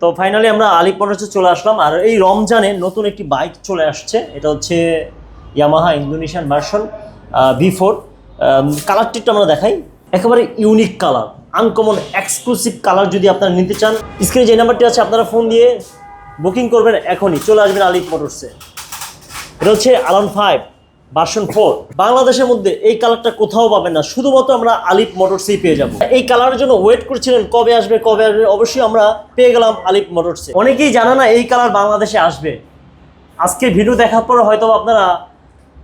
তো ফাইনালি আমরা আলিপ মোটরসে চলে আসলাম, আর এই রমজানে নতুন একটি বাইক চলে আসছে। এটা হচ্ছে Yamaha Indonesian version V four কালারটিটা আমরা দেখাই। একেবারে unique colour uncommon exclusive colour যদি আপনারা নিতে চান। স্ক্রিনে যে নাম্বারটি আছে, আপনারা ফোন দিয়ে বুকিং করবেন এখনই। চলে আসবেন আলিপ মোটরসে এটা হচ্ছে আলন ফাইভ ভার্সন ফোর। বাংলাদেশের মধ্যে এই কালারটা কোথাও পাবেন না। শুধুমাত্র আমরা আলিপ মোটরসেই পেয়ে যাব। এই কালারের জন্য ওয়েট করছিলেন কবে আসবে কবে আসবে, অবশ্যই আমরা পেয়ে গেলাম আলিপ মোটরসে অনেকেই জানে না এই কালার বাংলাদেশে আসবে। আজকে ভিডিও দেখার পর হয়তো আপনারা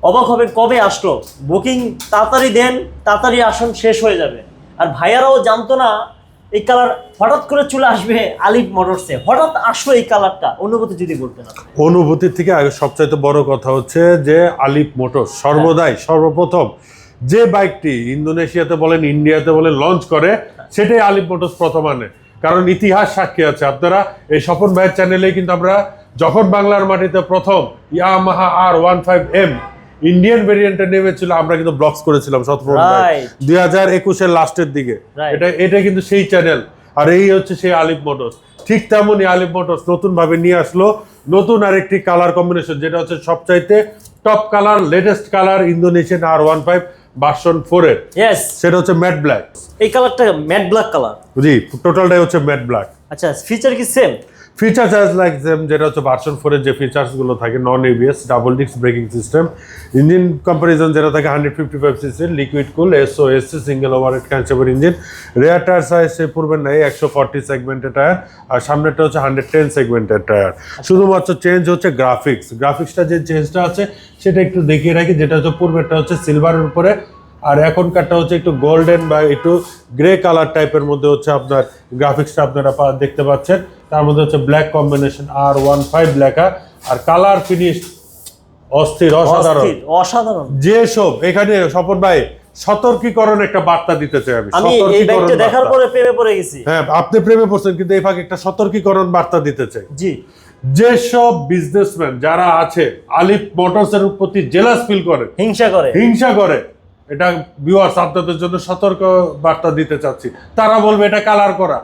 অবাক হবেন কবে আসলো। বুকিং তাড়াতাড়ি দেন, তাড়াতাড়ি আসন শেষ হয়ে যাবে। আর ভাইয়ারাও জানতো না এই কালার হঠাৎ করে চলে আসবে আলিপ মোটরসে। হঠাৎ আসলো এই কালারটা অনুভূতি যদি বলতেন আপনি। অনুভূতির থেকে আগে সবচাইতে বড় কথা হচ্ছে যে আলিফ মোটর সর্বদাই সর্বপ্রথম যে বাইকটি ইন্দোনেশিয়াতে বলেন ইন্ডিয়াতে বলেন লঞ্চ করে সেটাই আলিফ মোটরস প্রথম আনে। কারণ ইতিহাস সাক্ষী আছে। আপনারা এই স্বপন ভাইয়ের চ্যানেলে কিন্তু আমরা যখন বাংলার মাটিতে প্রথম Yamaha R one five M Indian ভেরিয়েন্টে নেমেছিল আমরা কিন্তু ব্লগস করেছিলাম Right. দুই হাজার একুশের লাস্টের দিকে। এটা এটা কিন্তু সেই চ্যানেল আর এই হচ্ছে সেই আলিফ মোটরস ঠিক তেমনই আলিফ মোটরস নতুন ভাবে নিয়ে আসলো। নতুন আরেকটি কালার কম্বিনেশন যেটা হচ্ছে সবচাইতে top colour latest colour Indonesian R one five version four এর। সেটা হচ্ছে ম্যাট ব্ল্যাক এই কালারটা ম্যাট ব্ল্যাক কালার জি টোটালটাই হচ্ছে ম্যাট ব্ল্যাক আচ্ছা ফিচার কি same feature charge like same যেটা হচ্ছে ভার্সন ফোরের যে ফিচার্সগুলো থাকে non ABS double disc braking system engine comparison যেটা থাকে hundred fifty five cc liquid cool S O S C single overhead ক্যান্সেবল engine rear tyre size সে পূর্বের নাই একশো ফর্টি সেগমেন্টের টায়ার আর সামনেরটা হচ্ছে হান্ড্রেড টেন সেগমেন্টের টায়ার শুধুমাত্র চেঞ্জ হচ্ছে গ্রাফিক্স গ্রাফিক্সটা যে চেঞ্জটা আছে সেটা একটু দেখিয়ে রাখি যেটা হচ্ছে পূর্বেরটা হচ্ছে সিলভারের উপরে আর এখনকারটা হচ্ছে একটু গোল্ডেন বা একটু গ্রে কালার টাইপের মধ্যে হচ্ছে আপনার গ্রাফিক্সটা আপনারা দেখতে পাচ্ছেন। তার মধ্যে হচ্ছে ব্ল্যাক কম্বিনেশন আর ওয়ান ফাইভ ব্ল্যাক আর কালার ফিনিশ অস্থির অসাধারণ। অসাধারণ। যে সব এখানে স্বপন ভাই সতর্কীকরণ একটা বার্তা দিতে চাই আমি আমি সতর্কীকরণ দেখার পরে প্রেমে পড়ে গেছি। হ্যাঁ আপনি প্রেমে পড়ছেন কিন্তু এই ফাঁকে একটা সতর্কীকরণ বার্তা দিতে চাই জি যেসব বিজনেসম্যান যারা আছে আলিফ মোটরসের প্রতি জেলাস ফিল করে হিংসা করে। হিংসা করে এটা ভিউয়ার্স আপনাদের জন্য সতর্ক বার্তা দিতে চাচ্ছি। তারা বলবে এটা কালার করা।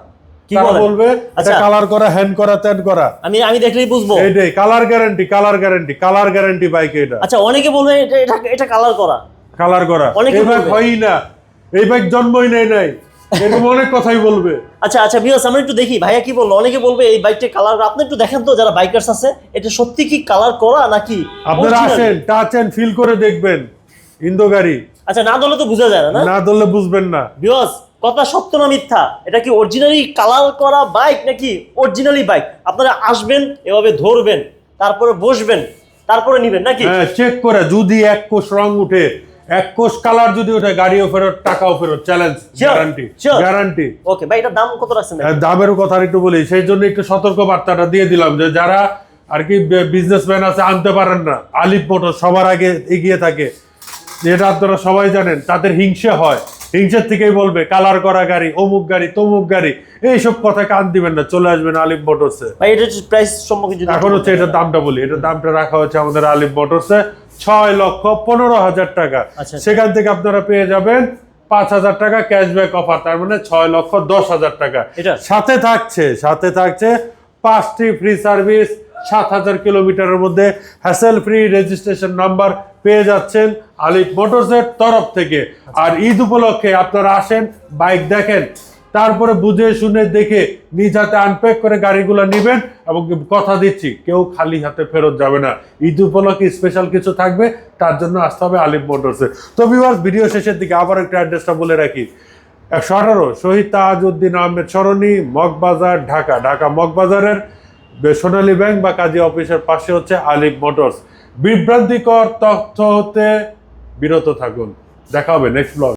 তারা বলবে? এটা আচ্ছা। কালার করা হ্যান্ড করা ত্যান করা। আমি আমি দেখলেই বুঝব। এইটাই colour guarantee colour guarantee colour guarantee bike এটা? আচ্ছা অনেকে বলবে এটা এটা এটা কালার করা। কালার করা। অনেকে এই বাইক। হয়ই না। এই বাইক জন্মই নেয় নাই। এরকম অনেক কথাই বলবে। আচ্ছা আচ্ছা বিয়াস আমরা একটু দেখি। ভাইয়া কি বলল? অনেকে বলবে এই বাইকটা কালার আপনি একটু দেখেন তো যারা বাইকার্স আছে এটা সত্যি কি কালার করা নাকি আপনারা? আসেন টাচ এন্ড ফিল করে দেখবেন। ইন্দো গাড়ি। আচ্ছা না ধরলে তো বোঝা যায় না না? ধরলে বুঝবেন না। বিয়স কথা সত্য না মিথ্যা? এটা কি অরিজিনালি কালার করা বাইক নাকি অরিজিনালি বাইক আপনারা আসবেন এভাবে ধরবেন তারপরে বসবেন তারপরে নিবেন নাকি? হ্যাঁ চেক করে যদি এক কোষ রং উঠে এক কোষ কালার যদি ওঠে গাড়িও ফেরত টাকাও ফেরত চ্যালেঞ্জ গ্যারান্টি গ্যারান্টি ওকে ভাই এটার দাম কত রাখছেন? ভাই? দামের কথা একটু বলি সেই জন্য একটু সতর্ক বার্তাটা দিয়ে দিলাম যে যারা আর কি বিজনেসম্যান আছে আনতে পারেন না। আলিফ মোটর সবার আগে এগিয়ে থাকে। যেটা আপনারা সবাই জানেন তাদের হিংসে হয়। হিংসের থেকেই বলবে কালার করা গাড়ি অমুক গাড়ি তমুক গাড়ি। এইসব কথা কান দিবেন না চলে আসবেন আলিফ মোটরসে। এটা প্রাইস সম্পর্কে এখন হচ্ছে এটার দামটা বলি এটার দামটা রাখা হচ্ছে আমাদের আলিফ মোটরসে ছয় লক্ষ পনেরো হাজার টাকা। আচ্ছা। সেখান থেকে আপনারা পেয়ে যাবেন পাঁচ হাজার টাকা ক্যাশব্যাক অফার তার মানে ছয় লক্ষ দশ হাজার টাকা। এটা? সাথে থাকছে সাথে থাকছে পাঁচটি ফ্রি সার্ভিস সাত হাজার কিলোমিটারের মধ্যে হ্যাসেল ফ্রি রেজিস্ট্রেশন নাম্বার পেয়ে যাচ্ছেন আলিফ মোটরসের তরফ থেকে। আর ঈদ উপলক্ষে আপনারা আসেন, বাইক দেখেন, তারপরে বুঝে শুনে দেখে নিজ হাতে আনপ্যাক করে গাড়িগুলো নেবেন এবং কথা দিচ্ছি, কেউ খালি হাতে ফেরত যাবে না। ঈদ উপলক্ষে স্পেশাল কিছু থাকবে, তার জন্য আসতে হবে আলিফ মোটরসে। তো ভিউয়ার্স ভিডিও শেষের দিকে আবার একটা অ্যাড্রেসটা বলে রাখি। একশো আঠারো, শহীদ তাজউদ্দিন আহমেদ সরণি, মগবাজার, ঢাকা। ঢাকা মগবাজারের সোনালী ব্যাংক বা কাজী অফিসের পাশে হচ্ছে আলিফ মোটরস। বিভ্রান্তিকর তথ্য হতে বিরত থাকুন। দেখা হবে নেক্সট ব্লগ